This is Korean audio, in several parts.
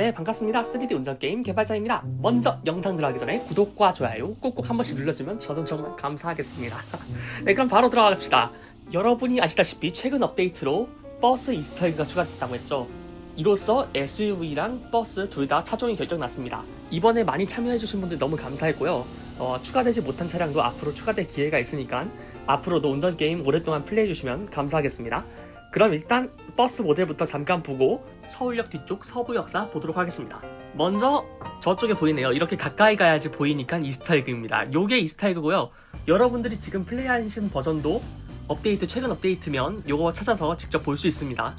네 반갑습니다. 3D 운전게임 개발자입니다. 먼저 영상 들어가기 전에 구독과 좋아요 꼭꼭 한 번씩 눌러주면 저는 정말 감사하겠습니다. 네 그럼 바로 들어가갑시다. 여러분이 아시다시피 최근 업데이트로 버스 이스터에그가 추가됐다고 했죠. 이로써 SUV랑 버스 둘 다 차종이 결정났습니다. 이번에 많이 참여해주신 분들 너무 감사했고요. 어, 추가되지 못한 차량도 앞으로 추가될 기회가 있으니까 앞으로도 운전게임 오랫동안 플레이해주시면 감사하겠습니다. 그럼 일단 버스 모델부터 잠깐 보고 서울역 뒤쪽 서부역사 보도록 하겠습니다. 먼저 저쪽에 보이네요. 이렇게 가까이 가야지 보이니까 이스타에그입니다. 요게 이스타에그고요. 여러분들이 지금 플레이하신 버전도 업데이트 최근 업데이트면 요거 찾아서 직접 볼 수 있습니다.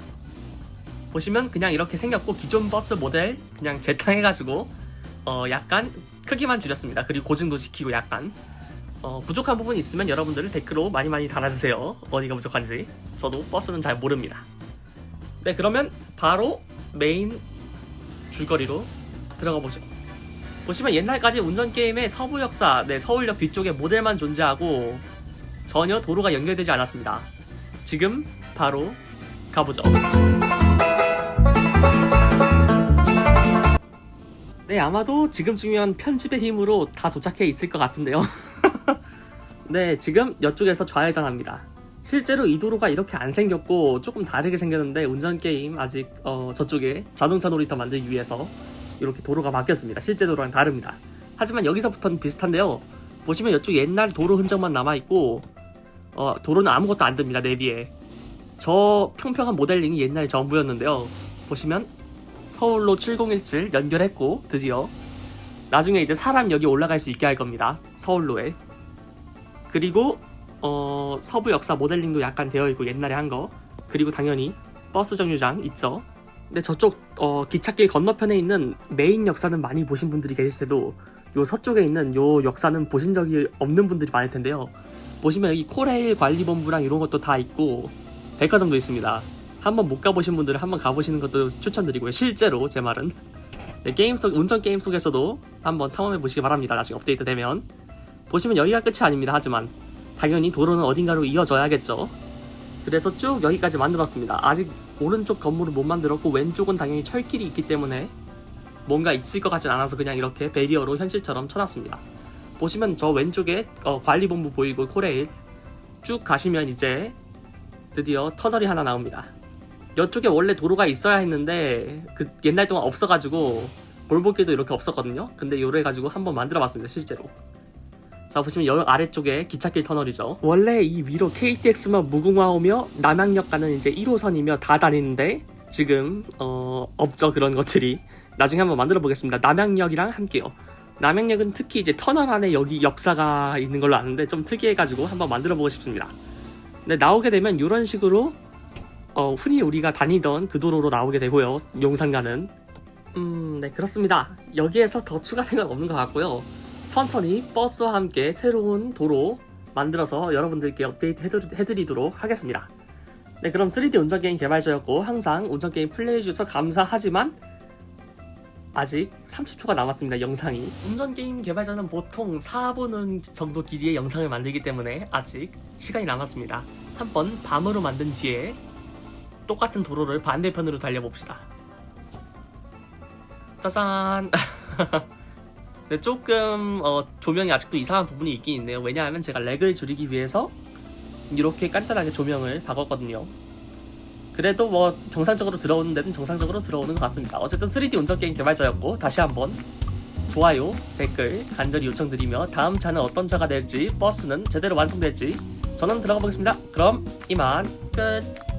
보시면 그냥 이렇게 생겼고 기존 버스 모델 그냥 재탕해가지고 어 약간 크기만 줄였습니다. 그리고 고증도 지키고 약간 어, 부족한 부분이 있으면 여러분들 댓글로 많이 많이 달아주세요. 어디가 부족한지. 저도 버스는 잘 모릅니다. 네, 그러면 바로 메인 줄거리로 들어가 보죠. 보시면 옛날까지 운전 게임의 서부 역사, 네, 서울역 뒤쪽에 모델만 존재하고 전혀 도로가 연결되지 않았습니다. 지금 바로 가보죠. 네, 아마도 지금쯤이면 편집의 힘으로 다 도착해 있을 것 같은데요. 네, 지금 이쪽에서 좌회전합니다. 실제로 이 도로가 이렇게 안 생겼고 조금 다르게 생겼는데 운전 게임 아직 어, 저쪽에 자동차 놀이터 만들기 위해서 이렇게 도로가 바뀌었습니다. 실제 도로랑 다릅니다. 하지만 여기서부터는 비슷한데요. 보시면 이쪽 옛날 도로 흔적만 남아 있고 어, 도로는 아무것도 안 듭니다. 내비에 저 평평한 모델링이 옛날 전부였는데요. 보시면 서울로 7017 연결했고 드디어 나중에 이제 사람 여기 올라갈 수 있게 할 겁니다. 서울로에 그리고 어, 서부 역사 모델링도 약간 되어 있고 옛날에 한 거. 그리고 당연히 버스 정류장 있죠. 근데 저쪽 어, 기찻길 건너편에 있는 메인 역사는 많이 보신 분들이 계실 때도 요 서쪽에 있는 요 역사는 보신 적이 없는 분들이 많을 텐데요. 보시면 여기 코레일 관리본부랑 이런 것도 다 있고 백화점도 있습니다. 한번 못 가보신 분들은 한번 가보시는 것도 추천드리고요. 실제로 제 말은 네, 게임 속 운전 게임 속에서도 한번 탐험해 보시기 바랍니다. 나중에 업데이트 되면 보시면 여기가 끝이 아닙니다. 하지만 당연히 도로는 어딘가로 이어져야겠죠. 그래서 쭉 여기까지 만들었습니다. 아직 오른쪽 건물은 못 만들었고 왼쪽은 당연히 철길이 있기 때문에 뭔가 있을 것 같진 않아서 그냥 이렇게 베리어로 현실처럼 쳐놨습니다. 보시면 저 왼쪽에 어, 관리본부 보이고 코레일 쭉 가시면 이제 드디어 터널이 하나 나옵니다. 이쪽에 원래 도로가 있어야 했는데 그 옛날 동안 없어가지고 골목길도 이렇게 없었거든요. 근데 요래 가지고 한번 만들어봤습니다 실제로. 자 보시면 여 아래쪽에 기찻길 터널이죠. 원래 이 위로 KTX만 무궁화호며 남양역 가는 이제 1호선이며 다 다니는데 지금 어 없죠 그런 것들이. 나중에 한번 만들어 보겠습니다. 남양역이랑 함께요. 남양역은 특히 이제 터널 안에 여기 역사가 있는 걸로 아는데 좀 특이해가지고 한번 만들어 보고 싶습니다. 근데 나오게 되면 이런 식으로 어, 흔히 우리가 다니던 그 도로로 나오게 되고요. 용산가는. 음, 네, 그렇습니다. 여기에서 더 추가된 건 없는 것 같고요. 천천히 버스와 함께 새로운 도로 만들어서 여러분들께 업데이트 해드리, 해드리 도록 하겠습니다. 네, 그럼 3D 운전게임 개발자였고 항상 운전게임 플레이해주셔서 감사하지만 아직 30초가 남았습니다, 영상이. 운전게임 개발자는 보통 4분 정도 길이의 영상을 만들기 때문에 아직 시간이 남았습니다. 한번 밤으로 만든 뒤에 똑같은 도로를 반대편으로 달려봅시다. 짜잔! 네, 조금 어, 조명이 아직도 이상한 부분이 있긴 있네요. 왜냐하면 제가 렉을 줄이기 위해서 이렇게 간단하게 조명을 바꿨거든요. 그래도 뭐 정상적으로 들어오는 데는 정상적으로 들어오는 것 같습니다. 어쨌든 3D 운전 게임 개발자였고 다시 한번 좋아요, 댓글 간절히 요청드리며 다음 차는 어떤 차가 될지 버스는 제대로 완성될지 저는 들어가 보겠습니다. 그럼 이만 끝!